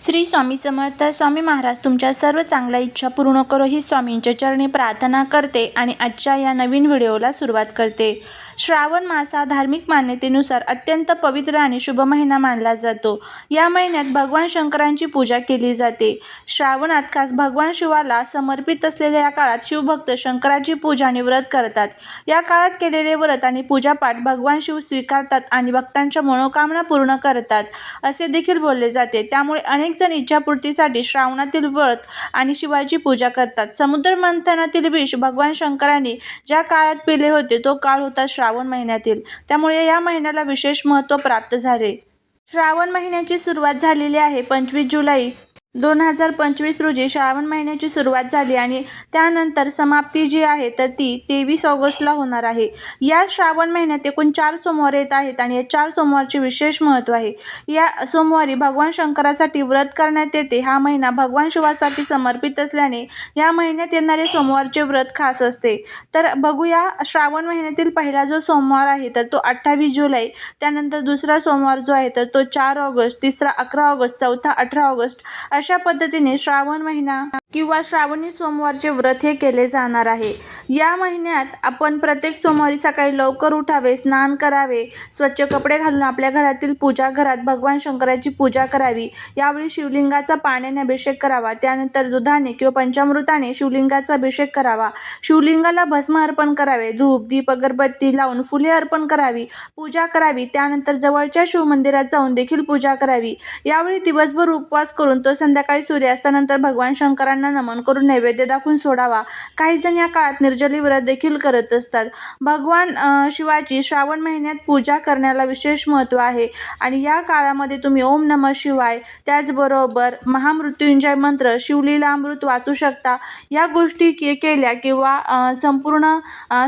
श्री स्वामी समर्थ स्वामी महाराज तुमच्या सर्व चांगल्या इच्छा पूर्ण करो ही स्वामींच्या चरणी प्रार्थना करते आणि आजच्या या नवीन व्हिडिओला सुरुवात करते. श्रावण मास हा धार्मिक मान्यतेनुसार अत्यंत पवित्र आणि शुभ महिना मानला जातो. या महिन्यात भगवान शंकरांची पूजा केली जाते. श्रावणात खास भगवान शिवाला समर्पित असलेल्या या काळात शिवभक्त शंकराची पूजा आणि व्रत करतात. या काळात केलेले व्रत आणि पूजापाठ भगवान शिव स्वीकारतात आणि भक्तांच्या मनोकामना पूर्ण करतात असे देखील बोलले जाते. त्यामुळे अनेक जण इच्छापूर्तीसाठी श्रावणातील व्रत आणि शिवाची पूजा करतात. समुद्र मंथनातील विष भगवान शंकरांनी ज्या काळात पिले होते तो काळ होता श्रावण महिन्यातील. त्यामुळे या महिन्याला विशेष महत्त्व प्राप्त झाले. श्रावण महिन्याची सुरुवात झालेली आहे पंचवीस जुलै दोन हजार पंचवीस रोजी श्रावण महिन्याची सुरुवात झाली आणि त्यानंतर समाप्ती जी आहे तर ती तेवीस ऑगस्टला होणार आहे. या श्रावण महिन्यात एकूण चार सोमवार येत आहेत आणि या चार सोमवारचे विशेष महत्त्व आहे. या सोमवारी भगवान शंकरासाठी व्रत करण्यात येते. हा महिना भगवान शिवासाठी समर्पित असल्याने या महिन्यात येणारे सोमवारचे व्रत खास असते. तर बघूया श्रावण महिन्यातील पहिला जो सोमवार आहे तर तो अठ्ठावीस जुलै त्यानंतर दुसरा सोमवार जो आहे तर तो चार ऑगस्ट तिसरा अकरा ऑगस्ट चौथा अठरा ऑगस्ट अशा पद्धतीने श्रावण महिना किंवा श्रावणी सोमवारचे व्रत हे केले जाणार आहे. या महिन्यात आपण प्रत्येक सोमवारी सकाळी लवकर उठावे स्नान करावे स्वच्छ कपडे घालून आपल्या घरातील पूजा घरात भगवान शंकराची पूजा करावी. यावेळी शिवलिंगाचा पाण्याने अभिषेक करावा. त्यानंतर दुधाने किंवा पंचामृताने शिवलिंगाचा अभिषेक करावा. शिवलिंगाला भस्म अर्पण करावे. धूप दीप अगरबत्ती लावून फुले अर्पण करावी. पूजा करावी. त्यानंतर जवळच्या शिवमंदिरात जाऊन देखील पूजा करावी. यावेळी दिवसभर उपवास करून तो संध्याकाळी सूर्यास्तानंतर भगवान शंकरांना नमन करून नैवेद्य दाखवून सोडावा. काही जण या काळात निर्जली व्रत देखील करत असतात. भगवान शिवाची श्रावण महिन्यात पूजा करण्याला विशेष महत्त्व आहे. आणि या काळामध्ये तुम्ही ओम नमः शिवाय त्याचबरोबर महामृत्युंजय मंत्र शिवलीला अमृत वाचू शकता. या गोष्टी के केल्या किंवा संपूर्ण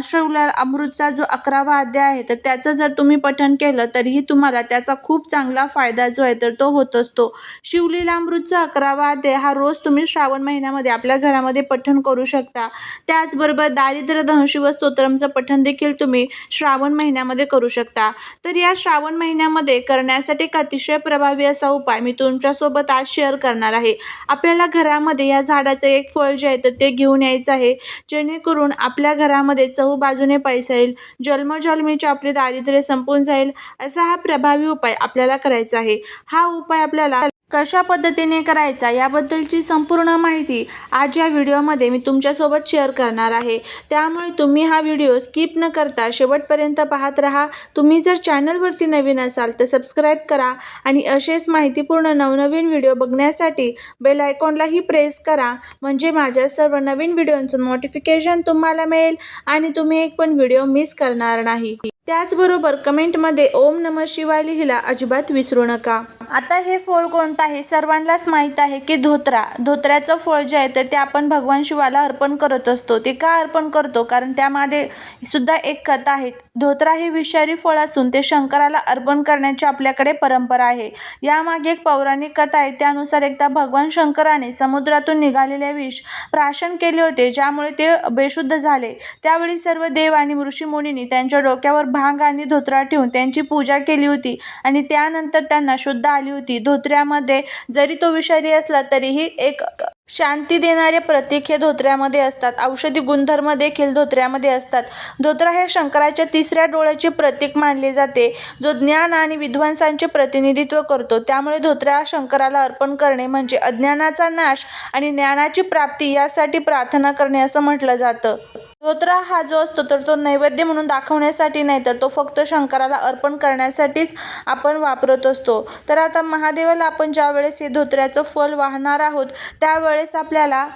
शिवला अमृतचा जो अकरावा अध्याय आहे तर त्याचं जर तुम्ही पठण केलं तरीही तुम्हाला त्याचा खूप चांगला फायदा जो आहे तर तो होत असतो. शिवलीला अमृतचा अकरावा अध्याय हा रोज तुम्ही श्रावण महिन्यामध्ये आपल्या घरामध्ये पठण करू शकता. त्याचबरोबर दारिद्र्य दहशिव स्तोत्रमचं पठण देखील तुम्ही श्रावण महिन्यामध्ये करू शकता. तर या श्रावण महिन्यामध्ये करण्यासाठी एक अतिशय प्रभावी असा उपाय मी तुमच्यासोबत आज शेअर करणार आहे. आपल्याला घरामध्ये या झाडाचं एक फळ जे आहे तर ते घेऊन यायचं आहे. जेणेकरून आपल्या घरामध्ये चहू बाजूने पैसा येईल जन्मजन्मीचे आपले दारिद्र्य संपून जाईल असा हा प्रभावी उपाय आपल्याला करायचा आहे. हा उपाय आपल्याला कशा पद्धतीने करायचा याबद्दलची संपूर्ण माहिती आज या व्हिडिओमध्ये मी तुमच्यासोबत शेअर करणार आहे. त्यामुळे तुम्ही हा व्हिडिओ स्किप न करता शेवटपर्यंत पाहत राहा. तुम्ही जर चॅनलवरती नवीन असाल तर सबस्क्राईब करा आणि असेच माहितीपूर्ण नवनवीन व्हिडिओ बघण्यासाठी बेल आयकॉनलाही प्रेस करा. म्हणजे माझ्या सर्व नवीन व्हिडिओंचं नोटिफिकेशन तुम्हाला मिळेल आणि तुम्ही एक पण व्हिडिओ मिस करणार नाही. त्याचबरोबर कमेंटमध्ये ओम नम शिवाय लिहिला अजिबात विसरू नका. आता हे फळ कोणतं आहे? सर्वांनाच माहीत आहे की धोत्रा. धोत्र्याचं फळ जे आहे तर ते आपण भगवान शिवाला अर्पण करत असतो. ते का अर्पण करतो? कारण त्यामध्ये सुद्धा एक कथा आहे. धोत्रा हे विषारी फळ असून ते शंकराला अर्पण करण्याची आपल्याकडे परंपरा आहे. यामागे एक पौराणिक कथा आहे. त्यानुसार एकदा भगवान शंकराने समुद्रातून निघालेले विष प्राशन केले होते ज्यामुळे ते बेशुद्ध झाले. त्यावेळी सर्व देव आणि ऋषीमुनींनी त्यांच्या डोक्यावर भांग आणि धोत्रा ठेवून त्यांची पूजा केली होती आणि त्यानंतर त्यांना शुद्ध आली होती. धोत्र्यामध्ये जरी तो विषारी असला तरीही एक शांती देणारे प्रतीक हे धोत्र्यामध्ये असतात. औषधी गुणधर्म देखील धोत्र्यामध्ये असतात. धोत्रा हे शंकराच्या तिसऱ्या डोळ्याचे प्रतीक मानले जाते जो ज्ञान आणि विद्वांसांचे प्रतिनिधित्व करतो. त्यामुळे धोत्रा शंकराला अर्पण करणे म्हणजे अज्ञानाचा नाश आणि ज्ञानाची प्राप्ती यासाठी प्रार्थना करणे असं म्हटलं जातं. धोत्रा हा जो असतो तर तो नैवेद्य म्हणून दाखवण्यासाठी नाही तर तो फक्त शंकराला अर्पण करण्यासाठीच आपण वापरत असतो. तर आता महादेवाला आपण ज्या वेळेस हे धोत्र्याचं फल वाहणार आहोत त्यावेळेस आपल्याला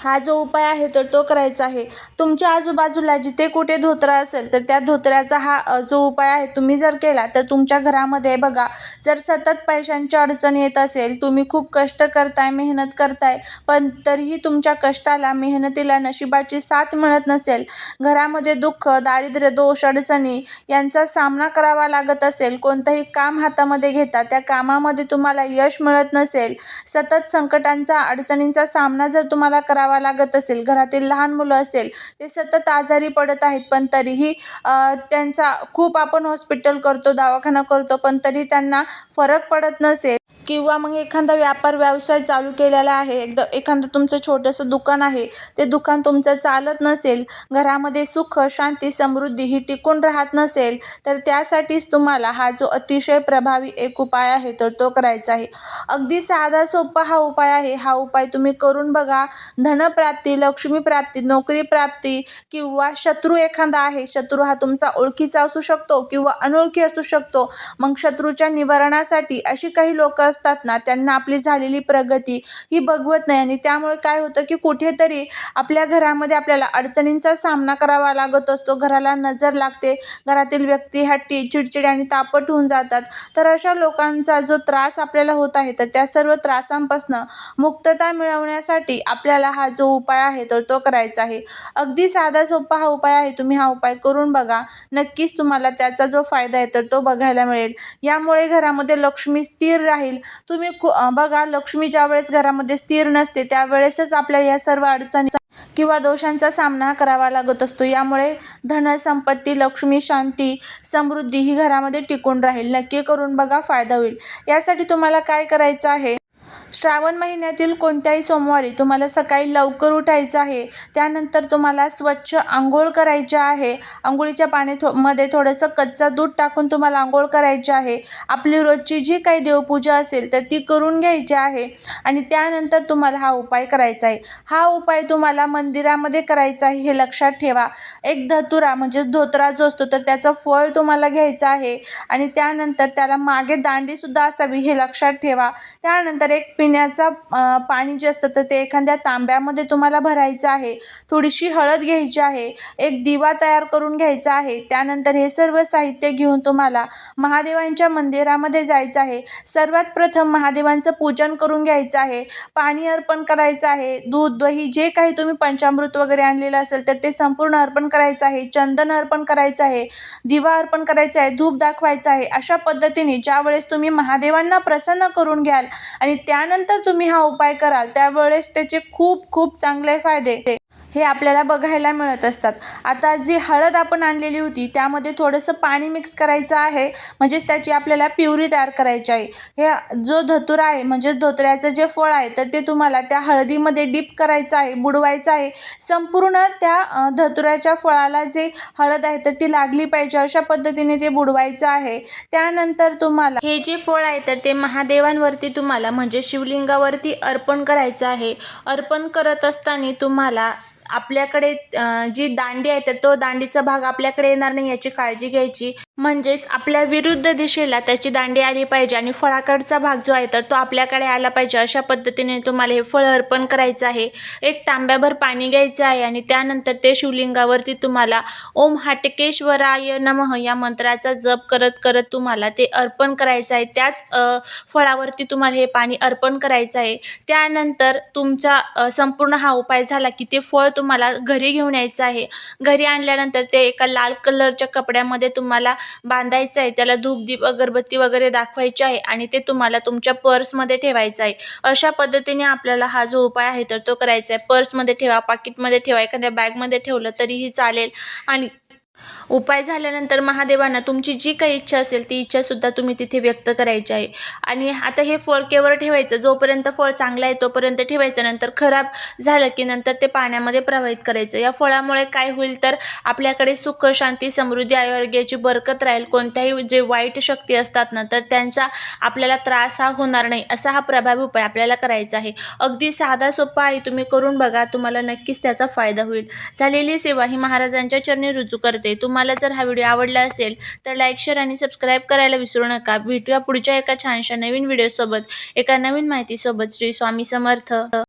हा जो उपाय आहे तर तो करायचा आहे. तुमच्या आजूबाजूला जिथे कुठे धोतरा असेल तर त्या धोतऱ्याचा हा जो उपाय आहे तुम्ही जर केला तर तुमच्या घरामध्ये बघा जर सतत पैशांची अडचण येत असेल तुम्ही खूप कष्ट करताय मेहनत करताय पण तरीही तुमच्या कष्टाला मेहनतीला नशिबाची साथ मिळत नसेल घरामध्ये दुःख दारिद्र्य दोष अडचणी यांचा सामना करावा लागत असेल कोणतंही काम हातामध्ये घेता त्या कामामध्ये तुम्हाला यश मिळत नसेल सतत संकटांचा अडचणींचा सामना जर तुम्हाला करावा लागत असेल घरातील लहान मुलं असेल ते सतत आजारी पडत आहेत पण तरीही त्यांचा खूप आपण हॉस्पिटल करतो दवाखाना करतो पण तरी त्यांना फरक पडत नसेल. किंवा मग एखादा व्यापार व्यवसाय चालू केलेला आहे एकदा एखादं तुमचं छोटंसं दुकान आहे ते दुकान तुमचं चालत नसेल घरामध्ये सुख शांती समृद्धी ही टिकून राहत नसेल तर त्यासाठीच तुम्हाला हा जो अतिशय प्रभावी एक उपाय आहे तर तो करायचा आहे. अगदी साधा सोपा हा उपाय आहे. हा उपाय तुम्ही करून बघा. धनप्राप्ती लक्ष्मीप्राप्ती नोकरी प्राप्ती किंवा शत्रू एखादा आहे शत्रू हा तुमचा ओळखीचा असू शकतो किंवा अनोळखी असू शकतो. मग शत्रूच्या निवारणासाठी अशी काही लोक असतात ना त्यांना आपली झालेली प्रगती ही बघवत नाही. आणि त्यामुळे काय होतं की कुठेतरी आपल्या घरामध्ये आपल्याला अडचणींचा सामना करावा लागत असतो. घराला नजर लागते. घरातील व्यक्ती हट्टी चिडचिड आणि तापट होऊन जातात. तर अशा लोकांचा जो त्रास आपल्याला होत आहे तर त्या सर्व त्रासांपासून मुक्तता मिळवण्यासाठी आपल्याला हा जो उपाय आहे तर तो करायचा आहे. अगदी साधा सोपा हा उपाय आहे. तुम्ही हा उपाय करून बघा. नक्कीच तुम्हाला त्याचा जो फायदा आहे तर तो बघायला मिळेल. यामुळे घरामध्ये लक्ष्मी स्थिर राहील. तुम्ही बघा लक्ष्मी ज्यावेळेस घरामध्ये स्थिर नसते त्यावेळेसच आपल्या या सर्व अडचणी किंवा दोषांचा सामना करावा लागत असतो. यामुळे धन संपत्ती लक्ष्मी शांती समृद्धी ही घरामध्ये टिकून राहील. नक्की करून बघा फायदा होईल. यासाठी तुम्हाला काय करायचं आहे? श्रावण महिन्यातील कोणत्याही सोमवारी तुम्हाला सकाळी लवकर उठायचं आहे त्यानंतर तुम्हाला स्वच्छ आंघोळ करायची आहे. आंघोळीच्या पाणी थो मध्ये थोडंसं कच्चा दूध टाकून तुम्हाला आंघोळ करायची आहे. आपली रोजची जी काही देवपूजा असेल तर ती करून घ्यायची आहे. आणि त्यानंतर तुम्हाला हा उपाय करायचा आहे. हा उपाय तुम्हाला मंदिरामध्ये करायचा आहे हे लक्षात ठेवा. एक धतुरा म्हणजेच धोतरा जो असतो तर त्याचं फळ तुम्हाला घ्यायचं आहे. आणि त्यानंतर त्याला मागे दांडीसुद्धा असावी हे लक्षात ठेवा. त्यानंतर एक पिण्याचा पाणी जे असतं तर ते एखाद्या तांब्यामध्ये तुम्हाला भरायचं आहे. थोडीशी हळद घ्यायची आहे. एक दिवा तयार करून घ्यायचा आहे. त्यानंतर हे सर्व साहित्य घेऊन तुम्हाला महादेवांच्या मंदिरामध्ये जायचं आहे. सर्वात प्रथम महादेवांचं पूजन करून घ्यायचं आहे. पाणी अर्पण करायचं आहे. दूध दही जे काही तुम्ही पंचामृत वगैरे आणलेलं असेल तर ते संपूर्ण अर्पण करायचं आहे. चंदन अर्पण करायचं आहे. दिवा अर्पण करायचा आहे. धूप दाखवायचा आहे. अशा पद्धतीने ज्यावेळेस तुम्ही महादेवांना प्रसन्न करून घ्याल आणि त्यानंतर तुम्ही हा उपाय कराल त्यावेळेस त्याचे खूप खूप चांगले फायदे. हे आपल्याला बघायला मिळत असतात. आता जी हळद आपण आणलेली होती त्यामध्ये थोडंसं पाणी मिक्स करायचं आहे. म्हणजेच त्याची आपल्याला प्युरी तयार करायची आहे. हे जो धतुरा आहे म्हणजेच धोत्र्याचं जे फळ आहे तर ते तुम्हाला त्या हळदीमध्ये डीप करायचं आहे बुडवायचं आहे. संपूर्ण त्या धतुराच्या धतुऱ्याच्या फळाला जे हळद आहे तर ती लागली पाहिजे. अशा पद्धतीने ते बुडवायचं आहे. त्यानंतर तुम्हाला हे जे फळ आहे तर ते महादेवांवरती तुम्हाला म्हणजे शिवलिंगावरती अर्पण करायचं आहे. अर्पण करत असताना तुम्हाला आपल्याकडे जी दांडी आहे तर तो दांडीचा भाग आपल्याकडे येणार नाही याची काळजी घ्यायची. म्हणजेच आपल्या विरुद्ध दिशेला त्याची दांडी आली पाहिजे आणि फळाकडचा भाग जो आहे तर तो आपल्याकडे आला पाहिजे. अशा पद्धतीने तुम्हाला हे फळ अर्पण करायचं आहे. एक तांब्याभर पाणी घ्यायचं आहे आणि त्यानंतर ते शिवलिंगावरती तुम्हाला ओम हाटकेश्वराय नमः या मंत्राचा जप करत करत तुम्हाला ते अर्पण करायचं आहे. त्याच फळावरती तुम्हाला हे पाणी अर्पण करायचं आहे. त्यानंतर तुमचा संपूर्ण हा उपाय झाला की ते फळ तुम्हाला घरी घेऊन यायचं आहे. घरी आणल्यानंतर ते एका लाल कलरच्या कपड्यामध्ये तुम्हाला बांधायचं आहे त्याला धूप दीप अगरबत्ती वगैरे दाखवायची आहे आणि ते तुम्हाला तुमच्या पर्समध्ये ठेवायचं आहे. अशा पद्धतीने आपल्याला हा जो उपाय आहे तर तो करायचा आहे. पर्समध्ये ठेवा पाकिटमध्ये ठेवा एखाद्या बॅगमध्ये ठेवलं तरीही चालेल. आणि उपाय झाल्यानंतर महादेवांना तुमची जी काही इच्छा असेल ती इच्छासुद्धा तुम्ही तिथे व्यक्त करायची आहे. आणि आता हे फळ केवळ ठेवायचं जोपर्यंत फळ चांगलं आहे तोपर्यंत ठेवायचं. नंतर खराब झालं की नंतर ते पाण्यामध्ये प्रवाहित करायचं. या फळामुळे काय होईल तर आपल्याकडे सुख शांती समृद्धी आरोग्याची बरकत राहील. कोणत्याही जे वाईट शक्ती असतात ना तर त्यांचा आपल्याला त्रास हा होणार नाही असा हा प्रभावी उपाय आपल्याला करायचा आहे. अगदी साधा सोपा आहे. तुम्ही करून बघा तुम्हाला नक्कीच त्याचा फायदा होईल. झालेली सेवा ही महाराजांच्या चरणी रुजू करते. तुम्हाला जर हा व्हिडिओ आवडला असेल तर लाईक शेअर आणि सबस्क्राईब करायला विसरू नका. भेटूया पुढच्या एका छानशा नवीन व्हिडिओसोबत. एका नवीन माहितीसोबत श्री स्वामी समर्थ.